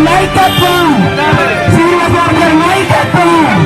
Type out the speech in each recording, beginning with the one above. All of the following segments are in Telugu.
light up, see what's on the light up.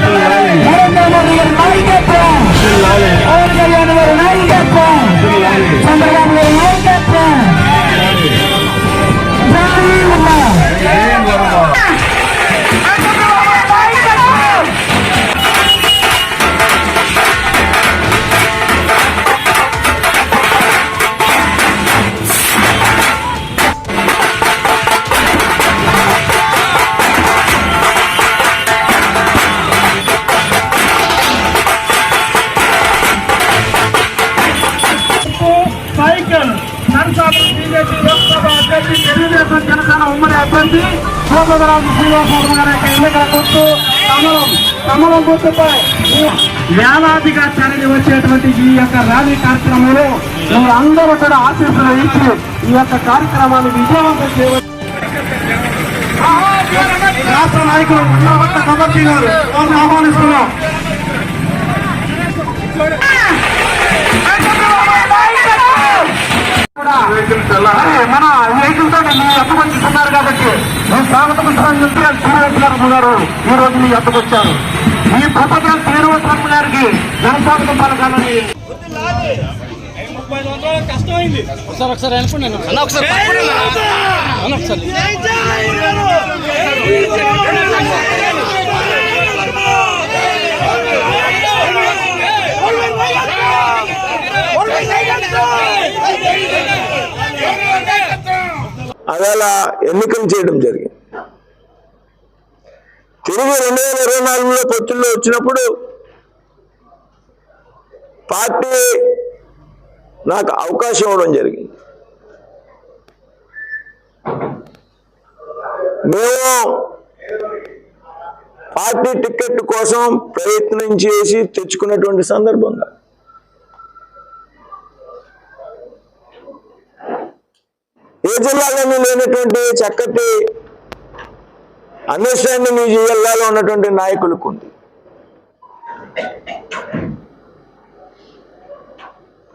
Srinivasarao గారి యొక్క ఎన్నికల గుర్తు కమలం కమలం గుర్తుపై వేలాదిగా తరలి వచ్చేటువంటి ఈ యొక్క ర్యాలీ కార్యక్రమంలో మీరు అందరూ కూడా ఆశీస్సులు ఇచ్చి ఈ యొక్క కార్యక్రమాన్ని విజయవంతం చేయవచ్చు రాష్ట్ర నాయకులు ఉన్నవట్ట కబడ్డీ గారు ఆహ్వానిస్తున్నాం. మన వెహికల్తో మీ ఎత్తుకొచ్చుతున్నారు కాబట్టి మేము స్వాగతం శ్రీనివాసరావు గారు ఈ రోజు మీ ఎత్తుకొచ్చారు ఈ ప్రభుత్వం శ్రీనివాసరావు గారికి జనస్వాగతం పలకాలని ఒకసారి ఒకసారి అనుకోండి ఒకసారి అవేళ ఎన్నికలు చేయడం జరిగింది. తిరిగి రెండు వేల ఇరవై నాలుగులో పొత్తుల్లో వచ్చినప్పుడు పార్టీ నాకు అవకాశం ఇవ్వడం జరిగింది. మేము పార్టీ టికెట్ కోసం ప్రయత్నం చేసి తెచ్చుకున్నటువంటి సందర్భంగా ఏ జిల్లాలోనూ లేనటువంటి చక్కటి అండర్స్టాండింగ్ ఈ జిల్లాలో ఉన్నటువంటి నాయకులకు ఉంది.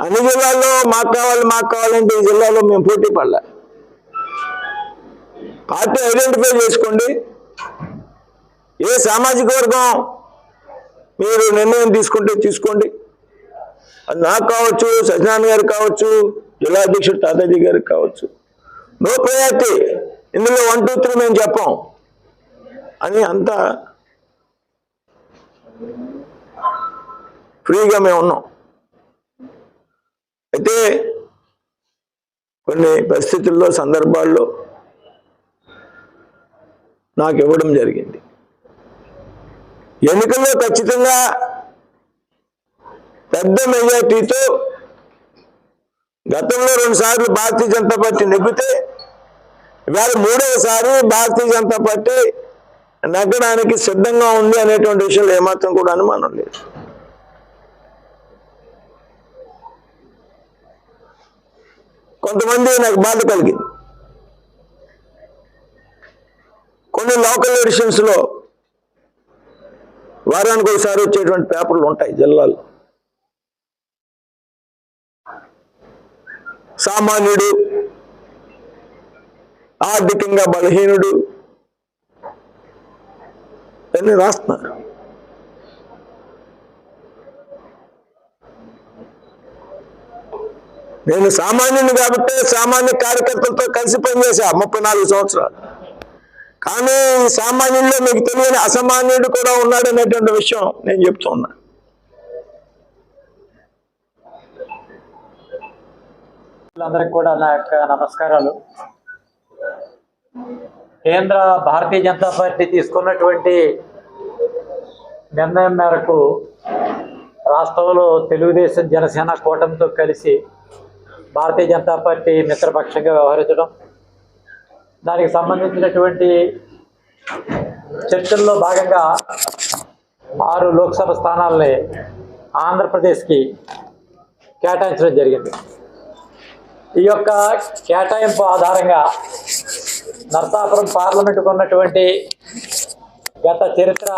అన్ని జిల్లాల్లో మాకు కావాలి మాకు కావాలంటే ఈ జిల్లాలో మేము పోటీ పడలే. పార్టీ ఐడెంటిఫై చేసుకోండి. ఏ సామాజిక వర్గం మీరు నిర్ణయం తీసుకుంటే తీసుకోండి. అది నాకు కావచ్చు సత్యనారాయణ గారు కావచ్చు జిల్లా అధ్యక్షుడు తాతాజీ గారికి కావచ్చు. నో ప్రయారిటీ ఇందులో వన్ టూ త్రీ మేము చెప్పాం అని అంతా ఫ్రీగా మేము ఉన్నాం. అయితే కొన్ని పరిస్థితుల్లో సందర్భాల్లో నాకు ఇవ్వడం జరిగింది. ఎన్నికల్లో ఖచ్చితంగా పెద్ద మెజార్టీతో గతంలో రెండు సార్లు భారతీయ జనతా పార్టీ నెగ్గితే ఇవాళ మూడవసారి భారతీయ జనతా పార్టీ నగ్గడానికి సిద్ధంగా ఉంది అనేటువంటి విషయంలో ఏమాత్రం కూడా అనుమానం లేదు. కొంతమంది నాకు బాధ కలిగింది. కొన్ని లోకల్ ఎడిషన్స్లో వారానికి ఒకసారి వచ్చేటువంటి పేపర్లు ఉంటాయి జిల్లాలో సామాన్యుడు ఆర్థికంగా బలహీనుడు. అని రాస్తున్నారు నేను సామాన్యుని కాబట్టి సామాన్య కార్యకర్తలతో కలిసి పనిచేశా ముప్పై నాలుగు సంవత్సరాలు. కానీ ఈ సామాన్యుల్లో మీకు తెలియని అసామాన్యుడు కూడా ఉన్నాడు అనేటువంటి విషయం నేను చెప్తూ అందరికి కూడా నా యొక్క నమస్కారాలు. కేంద్ర భారతీయ జనతా పార్టీ తీసుకున్నటువంటి నిర్ణయం మేరకు రాష్ట్రంలో తెలుగుదేశం జనసేన కూటమితో కలిసి భారతీయ జనతా పార్టీ మిత్రపక్షంగా వ్యవహరించడం దానికి సంబంధించినటువంటి చర్చల్లో భాగంగా ఆరు లోక్సభ స్థానాలని ఆంధ్రప్రదేశ్కి కేటాయించడం జరిగింది. ఈ యొక్క కేటాయింపు ఆధారంగా నర్సాపురం పార్లమెంటుకు ఉన్నటువంటి గత చరిత్ర